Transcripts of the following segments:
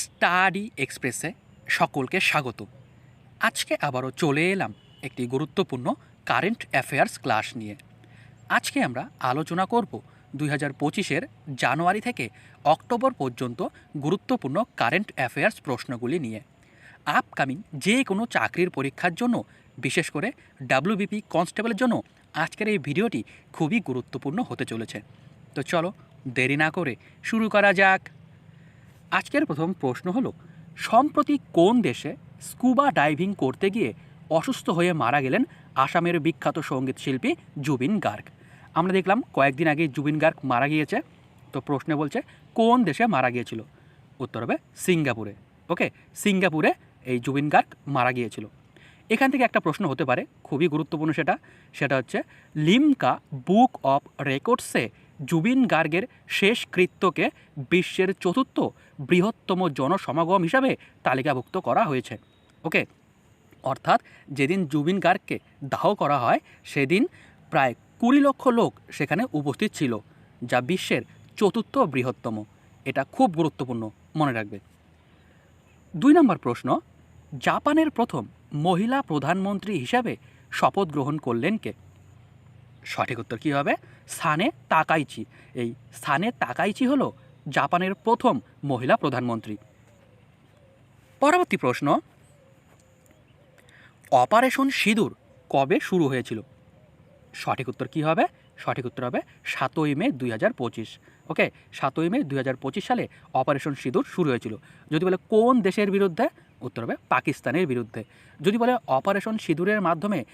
Study এক্সপ্রেসে সকলকে স্বাগত। আজকে আবারও চলে এলাম একটি গুরুত্বপূর্ণ কারেন্ট অ্যাফেয়ার্স ক্লাস নিয়ে। আজকে আমরা আলোচনা করব দুই হাজার পঁচিশের জানুয়ারি থেকে অক্টোবর পর্যন্ত গুরুত্বপূর্ণ কারেন্ট অ্যাফেয়ার্স প্রশ্নগুলি নিয়ে। আপকামিং যে কোনো চাকরির পরীক্ষার জন্য, বিশেষ করে ডাব্লিউবিপি কনস্টেবলের জন্য আজকের এই ভিডিওটি খুবই গুরুত্বপূর্ণ হতে চলেছে। তো চলো দেরি না করে শুরু করা যাক। আজকের প্রথম প্রশ্ন হলো, সম্প্রতি কোন দেশে স্কুবা ডাইভিং করতে গিয়ে অসুস্থ হয়ে মারা গেলেন আসামের বিখ্যাত সংগীত শিল্পী জুবিন গার্গ? আমরা দেখলাম কয়েকদিন আগে জুবিন গার্গ মারা গিয়েছে, তো প্রশ্নে বলছে, কোন দেশে মারা গিয়েছিল? উত্তর হবে সিঙ্গাপুরে। ওকে, সিঙ্গাপুরে এই জুবিন গার্গ মারা গিয়েছিল। এখান থেকে একটা প্রশ্ন হতে পারে, খুবই গুরুত্বপূর্ণ সেটা সেটা হচ্ছে, লিমকা বুক অফ রেকর্ডসে জুবিন গার্গের শেষ কৃত্যকে বিশ্বের চতুর্থ বৃহত্তম জনসমাগম হিসাবে তালিকাভুক্ত করা হয়েছে। ওকে? অর্থাৎ যেদিন জুবিন গার্গকে দাহ করা হয়, সেদিন প্রায় কুড়ি লক্ষ লোক সেখানে উপস্থিত ছিল, যা বিশ্বের চতুর্থ বৃহত্তম। এটা খুব গুরুত্বপূর্ণ মনে রাখবে। দুই নম্বর প্রশ্ন, জাপানের প্রথম মহিলা প্রধানমন্ত্রী হিসাবে শপথ গ্রহণ করলেন কে? সঠিক উত্তর কী হবে? সানে তাকাইচি। এই সানে তাকাইচি হলো জাপানের প্রথম মহিলা প্রধানমন্ত্রী। পরবর্তী প্রশ্ন, অপারেশন সিঁদুর কবে শুরু হয়েছিল? সঠিক উত্তর কী হবে? সঠিক উত্তর হবে সাতই মে দুই হাজার পঁচিশ। ওকে, সাতই মে দুই হাজার পঁচিশ সালে অপারেশন সিঁদুর শুরু হয়েছিল। যদি বলে কোন দেশের বিরুদ্ধে, উত্তর হবে পাকিস্তানের বিরুদ্ধে। যদি বলে অপারেশন সিঁদুরের মাধ্যমে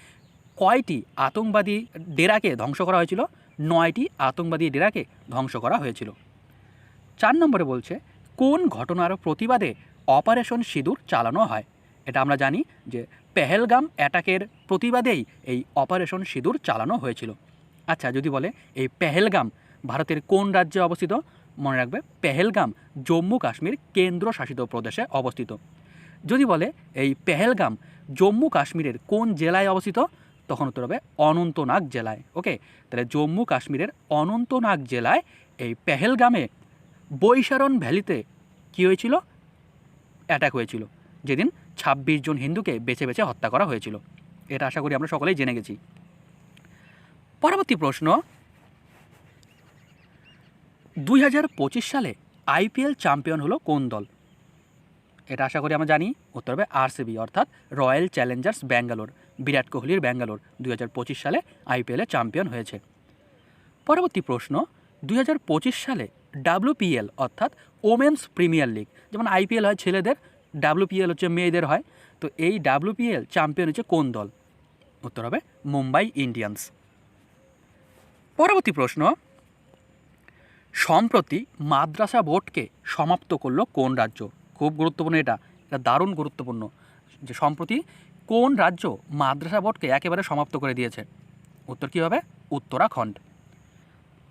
কয়টি আতঙ্কবাদী ডেরাকে ধ্বংস করা হয়েছিল? নয়টি আতঙ্কবাদী ডেরাকে ধ্বংস করা হয়েছিল। চার নম্বরে বলছে, কোন ঘটনার প্রতিবাদে অপারেশন সিঁদুর চালানো হয়? এটা আমরা জানি যে পেহেলগাম অ্যাটাকের প্রতিবাদেই এই অপারেশন সিঁদুর চালানো হয়েছিল। আচ্ছা যদি বলে এই পেহেলগাম ভারতের কোন রাজ্যে অবস্থিত? মনে রাখবে, পেহেলগাম জম্মু কাশ্মীর কেন্দ্রশাসিত প্রদেশে অবস্থিত। যদি বলে এই পেহেলগাম জম্মু কাশ্মীরের কোন জেলায় অবস্থিত? তখন উত্তর হবে অনন্তনাগ জেলায়। ওকে তাহলে জম্মু কাশ্মীরের অনন্তনাগ জেলায় এই পেহেলগামে বৈশারণ ভ্যালিতে কী হয়েছিল? অ্যাটাক হয়েছিল। যেদিন ছাব্বিশ জন হিন্দুকে বেছে বেছে হত্যা করা হয়েছিল। এটা আশা করি আমরা সকলেই জেনে গেছি। পরবর্তী প্রশ্ন। দুই হাজার পঁচিশ সালে আইপিএল চ্যাম্পিয়ন হলো কোন দল? এটা আশা করি আমরা জানি। উত্তর হবে আরসিবি, অর্থাৎ রয়্যাল চ্যালেঞ্জার্স ব্যাঙ্গালোর। বিরাট কোহলির ব্যাঙ্গালোর দুই হাজার পঁচিশ সালে আইপিএলে চ্যাম্পিয়ন হয়েছে। পরবর্তী প্রশ্ন, দুই হাজার পঁচিশ সালে ডাব্লিউপিএল অর্থাৎ ওমেন্স প্রিমিয়ার লিগ, যেমন আইপিএল হয় ছেলেদের ডাব্লিউপিএল হচ্ছে মেয়েদের হয়, তো এই ডাব্লিউপিএল চ্যাম্পিয়ন হচ্ছে কোন দল? উত্তর হবে মুম্বাই ইন্ডিয়ান্স। পরবর্তী প্রশ্ন, সম্প্রতি মাদ্রাসা বোর্ডকে সমাপ্ত করল কোন রাজ্য? খুব গুরুত্বপূর্ণ এটা এটা দারুণ গুরুত্বপূর্ণ। যে সম্প্রতি কোন রাজ্য মাদ্রাসা বোর্ডকে একেবারে সমাপ্ত করে দিয়েছে? উত্তর কী হবে উত্তরাখণ্ড।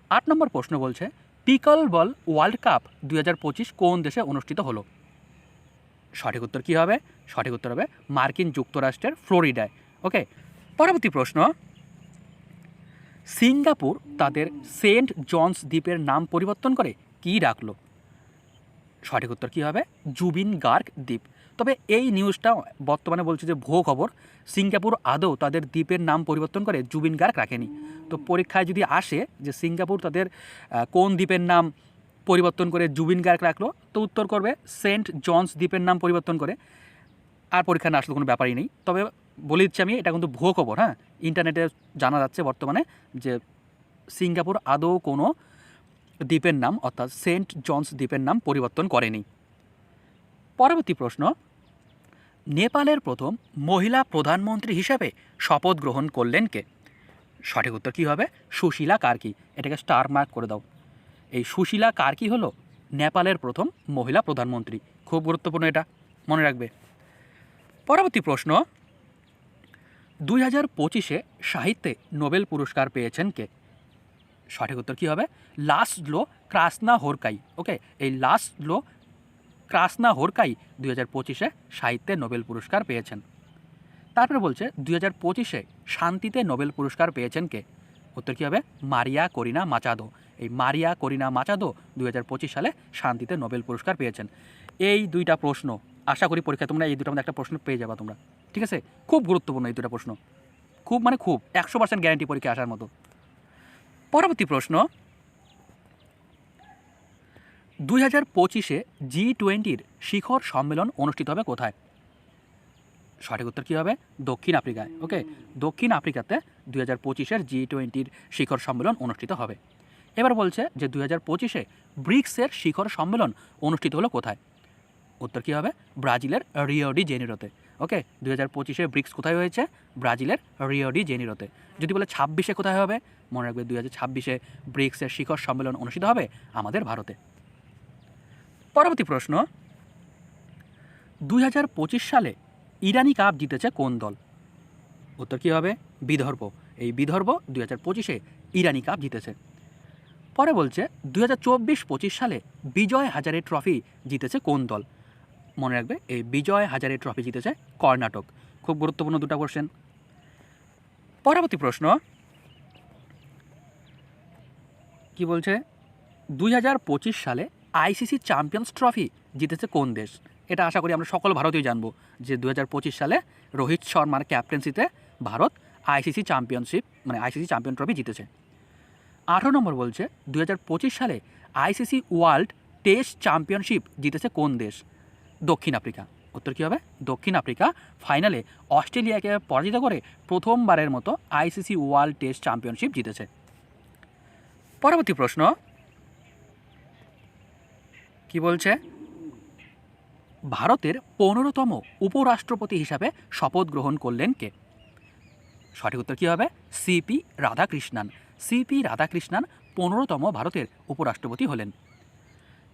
আট নম্বর প্রশ্ন বলছে, পিকল বল ওয়ার্ল্ড কাপ দুই হাজার পঁচিশ কোন দেশে অনুষ্ঠিত হলো? সঠিক উত্তর কী হবে? সঠিক উত্তর হবে মার্কিন যুক্তরাষ্ট্রের ফ্লোরিডায়। ওকে, পরবর্তী প্রশ্ন। সিঙ্গাপুর তাদের সেন্ট জনস দ্বীপের নাম পরিবর্তন করে কী রাখল? সঠিক উত্তর কী হবে? জুবিন গার্গ দ্বীপ। তবে এই নিউজটা বর্তমানে বলছে যে ভুয়ো খবর, সিঙ্গাপুর আদৌ তাদের দ্বীপের নাম পরিবর্তন করে জুবিন গার্গ রাখেনি। তো পরীক্ষায় যদি আসে যে সিঙ্গাপুর তাদের কোন দ্বীপের নাম পরিবর্তন করে জুবিন গার্গ রাখল, তো উত্তর করবে সেন্ট জনস দ্বীপের নাম পরিবর্তন করে। আর পরীক্ষা না আসলে কোনো ব্যাপারই নেই। তবে বলে দিচ্ছি আমি, এটা কিন্তু ভুয়ো খবর হ্যাঁ? ইন্টারনেটে জানা যাচ্ছে বর্তমানে যে সিঙ্গাপুর আদৌ কোনো দ্বীপের নাম, অর্থাৎ সেন্ট জনস দ্বীপের নাম পরিবর্তন করেনি। পরবর্তী প্রশ্ন নেপালের প্রথম মহিলা প্রধানমন্ত্রী হিসাবে শপথ গ্রহণ করলেন কে? সঠিক উত্তর কী হবে? সুশীলা কার্কি। এটাকে স্টার মার্ক করে দাও। এই সুশীলা কার্কি হলো নেপালের প্রথম মহিলা প্রধানমন্ত্রী। খুব গুরুত্বপূর্ণ এটা। মনে রাখবে। পরবর্তী প্রশ্ন। দুই হাজার পঁচিশে সাহিত্যে নোবেল পুরস্কার পেয়েছেন কে? সঠিক উত্তর কী হবে? লাস্টলো ক্রাসনা হোরকাই। ওকে, এই লাস্টলো ক্রাসনা হোরকাই দুই হাজার পঁচিশে সাহিত্যে নোবেল পুরস্কার পেয়েছেন। তারপরে বলছে, দুই হাজার পঁচিশে শান্তিতে নোবেল পুরস্কার পেয়েছেন কে? উত্তর কী হবে? মারিয়া করিনা মাচাদো। এই মারিয়া করিনা মাচাদো দুই হাজার পঁচিশ সালে শান্তিতে নোবেল পুরস্কার পেয়েছেন। এই দুইটা প্রশ্ন, আশা করি পরীক্ষা তোমরা এই দুটার মধ্যে একটা প্রশ্ন পেয়ে যাবা তোমরা। ঠিক আছে? খুব গুরুত্বপূর্ণ এই দুটো প্রশ্ন। খুব মানে খুব, একশো পার্সেন্ট গ্যারান্টি পরীক্ষা আসার মতো। পরবর্তী প্রশ্ন দুই হাজার পঁচিশে জি টোয়েন্টির শিখর সম্মেলন অনুষ্ঠিত হবে কোথায়? সঠিক উত্তর কী হবে? দক্ষিণ আফ্রিকায়, ওকে? দক্ষিণ আফ্রিকাতে দুই হাজার পঁচিশের জি টোয়েন্টির শিখর সম্মেলন অনুষ্ঠিত হবে। এবার বলছে যে দুই হাজার পঁচিশে ব্রিক্সের শিখর সম্মেলন অনুষ্ঠিত হলো কোথায়? উত্তর কী হবে? ব্রাজিলের রিওডি জেনিরোতে, ওকে? দুই হাজার পঁচিশে ব্রিক্স কোথায় হয়েছে? ব্রাজিলের রিওডি জেনিরোতে। যদি বলে ছাব্বিশে কোথায় হবে? মনে রাখবে দুই হাজার ছাব্বিশে ব্রিক্সের শিখর সম্মেলন অনুষ্ঠিত হবে আমাদের ভারতে। পরবর্তী প্রশ্ন। দুই হাজার পঁচিশ সালে ইরানি কাপ জিতেছে কোন দল? উত্তর কী হবে? বিদর্ভ। এই বিদর্ভ দুই হাজার পঁচিশে ইরানি কাপ জিতেছে। পরে বলছে, দুই হাজার চব্বিশ পঁচিশ সালে বিজয় হাজারে ট্রফি জিতেছে কোন দল? মনে রাখবে, এই বিজয় হাজারে ট্রফি জিতেছে কর্ণাটক। খুব গুরুত্বপূর্ণ দুটো কোশ্চেন পরবর্তী প্রশ্ন। কি বলছে? দুই হাজার পঁচিশ সালে আইসিসি চ্যাম্পিয়ন্স ট্রফি জিতেছে কোন দেশ? এটা আশা করি আমরা সকল ভারতীয় জানব যে দু হাজার পঁচিশ সালে রোহিত শর্মার ক্যাপ্টেন্সিতে ভারত আইসিসি চ্যাম্পিয়নশিপ মানে আইসিসি চ্যাম্পিয়ন ট্রফি জিতেছে। আঠারো নম্বর বলছে দু হাজার পঁচিশ সালে আইসিসি ওয়ার্ল্ড টেস্ট চ্যাম্পিয়নশিপ জিতেছে কোন দেশ? দক্ষিণ আফ্রিকা। উত্তর কী হবে? দক্ষিণ আফ্রিকা। ফাইনালে অস্ট্রেলিয়াকে পরাজিত করে প্রথমবারের মতো আইসিসি ওয়ার্ল্ড টেস্ট চ্যাম্পিয়নশিপ জিতেছে। পরবর্তী প্রশ্ন কি বলছে? ভারতের পনেরোতম উপরাষ্ট্রপতি হিসাবে শপথ গ্রহণ করলেন কে? সঠিক উত্তর কী হবে? সিপি রাধাকৃষ্ণান। সিপি রাধাকৃষ্ণান পনেরোতম ভারতের উপরাষ্ট্রপতি হলেন।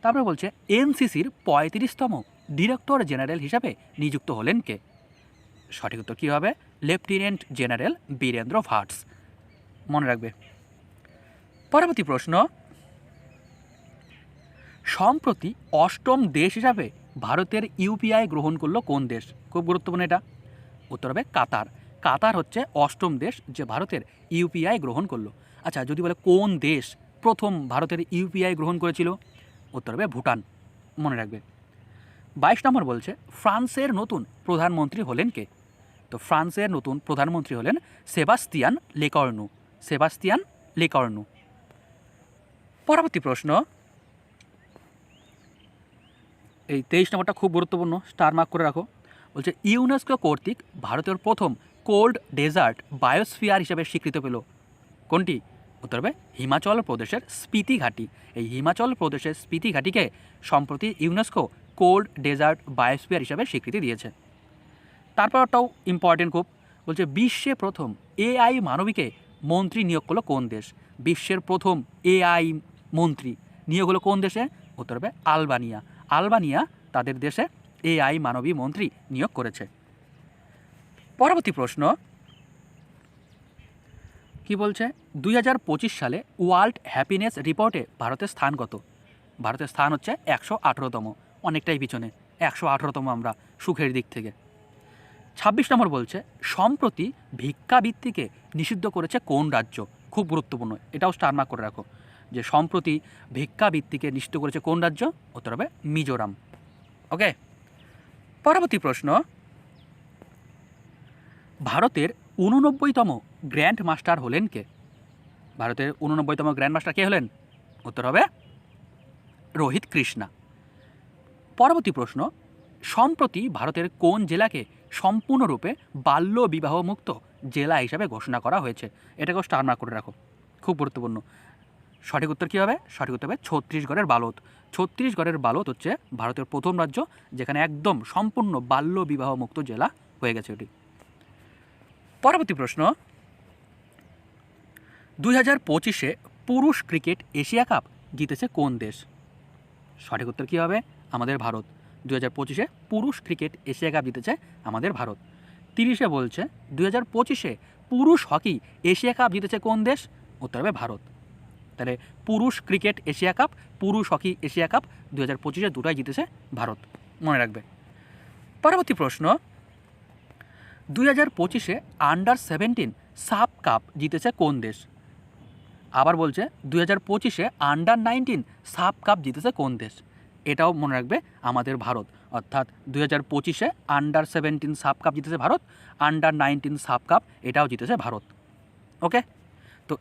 তারপরে বলছে এনসিসির পঁয়ত্রিশতম ডিরেক্টর জেনারেল হিসাবে নিযুক্ত হলেন কে? সঠিক উত্তর কী হবে? Lieutenant general Virendra Vats. মনে রাখবে। পরবর্তী প্রশ্ন সম্প্রতি অষ্টম দেশ হিসাবে ভারতের ইউপিআই গ্রহণ করল কোন দেশ? খুব গুরুত্বপূর্ণ এটা। উত্তর হবে কাতার। কাতার হচ্ছে অষ্টম দেশ যে ভারতের ইউপিআই গ্রহণ করল। আচ্ছা যদি বলে কোন দেশ প্রথম ভারতের ইউপিআই গ্রহণ করেছিল? উত্তর হবে ভুটান। মনে রাখবে। বাইশ নম্বর বলছে, ফ্রান্সের নতুন প্রধানমন্ত্রী হলেন কে? তো ফ্রান্সের নতুন প্রধানমন্ত্রী হলেন সেবাস্তিয়ান লেকর্নু সেবাস্তিয়ান লেকর্নু পরবর্তী প্রশ্ন এই তেইশ নম্বরটা খুব গুরুত্বপূর্ণ স্টার মার্ক করে রাখো। বলছে ইউনেস্কো কর্তৃক ভারতের প্রথম কোল্ড ডেজার্ট বায়োস্ফিয়ার হিসেবে স্বীকৃত পেল। কোনটি? উত্তর হবে, হিমাচল প্রদেশের স্পিতি ঘাটি এই হিমাচল প্রদেশের স্পিতি ঘাটিকে সম্প্রতি ইউনেস্কো কোল্ড ডেজার্ট বায়োস্ফিয়ার হিসাবে স্বীকৃতি দিয়েছে। তারপরটাও ইম্পর্টেন্ট খুব, বলছে, বিশ্বে প্রথম এআই মানবীকে মন্ত্রী নিয়োগ করল কোন দেশ? বিশ্বের প্রথম এআই মন্ত্রী নিয়োগ হলো কোন দেশে? উত্তর হবে, আলবানিয়া। আলবানিয়া তাদের দেশে এআই মানবী মন্ত্রী নিয়োগ করেছে। পরবর্তী প্রশ্ন। কি বলছে? দুই হাজার পঁচিশ সালে ওয়ার্ল্ড হ্যাপিনেস রিপোর্টে ভারতের স্থান কত? ভারতের স্থান হচ্ছে একশো আঠেরোতম, অনেকটাই পিছনে, একশো আঠেরোতম আমরা সুখের দিক থেকে। ছাব্বিশ নম্বর বলছে, সম্প্রতি ভিক্ষাবৃত্তিকে নিষিদ্ধ করেছে কোন রাজ্য? খুব গুরুত্বপূর্ণ, এটাও স্টার মার্ক করে রাখো। যে সম্প্রতি ভিক্ষাবৃত্তিকে নিষিদ্ধ করেছে কোন রাজ্য? উত্তর হবে মিজোরাম। ওকে পরবর্তী প্রশ্ন। ভারতের উননব্বইতম গ্র্যান্ড মাস্টার হলেন কে? ভারতের উননব্বইতম গ্র্যান্ড মাস্টার কে হলেন? উত্তর হবে রোহিত কৃষ্ণা। পরবর্তী প্রশ্ন। সম্প্রতি ভারতের কোন জেলাকে সম্পূর্ণরূপে বাল্য বিবাহ মুক্ত জেলা হিসাবে ঘোষণা করা হয়েছে? এটাকেও স্টার মার্ক করে রাখো। খুব গুরুত্বপূর্ণ। সঠিক উত্তর কী হবে সঠিক উত্তর হবে ছত্তিশগড়ের বালত। ছত্তিশগড়ের বালত হচ্ছে ভারতের প্রথম রাজ্য যেখানে একদম সম্পূর্ণ বাল্য বিবাহ মুক্ত জেলা হয়ে গেছে এটি। পরবর্তী প্রশ্ন। দুই হাজার পঁচিশে পুরুষ ক্রিকেট এশিয়া কাপ জিতেছে কোন দেশ? সঠিক উত্তর কী হবে আমাদের ভারত। দু হাজার পঁচিশে পুরুষ ক্রিকেট এশিয়া কাপ জিতেছে আমাদের ভারত। তিরিশে বলছে দু হাজার পঁচিশে পুরুষ হকি এশিয়া কাপ জিতেছে কোন দেশ? উত্তর হবে ভারত। তাহলে পুরুষ ক্রিকেট এশিয়া কাপ, পুরুষ হকি এশিয়া কাপ দু হাজার পঁচিশে দুটাই জিতেছে ভারত। মনে রাখবে। পরবর্তী প্রশ্ন, দুই হাজার পঁচিশে আন্ডার সেভেন্টিন সাব কাপ জিতেছে কোন দেশ? আবার বলছে, দুই হাজার পঁচিশে আন্ডার নাইনটিন সাব কাপ জিতেছে কোন দেশ? এটাও মনে রাখবে আমাদের ভারত। অর্থাৎ দুই হাজার পঁচিশে আন্ডার সেভেন্টিন সাব কাপ জিতেছে Bharat under nineteen SAFF cup এটাও জিতেছে ভারত। ওকে? তো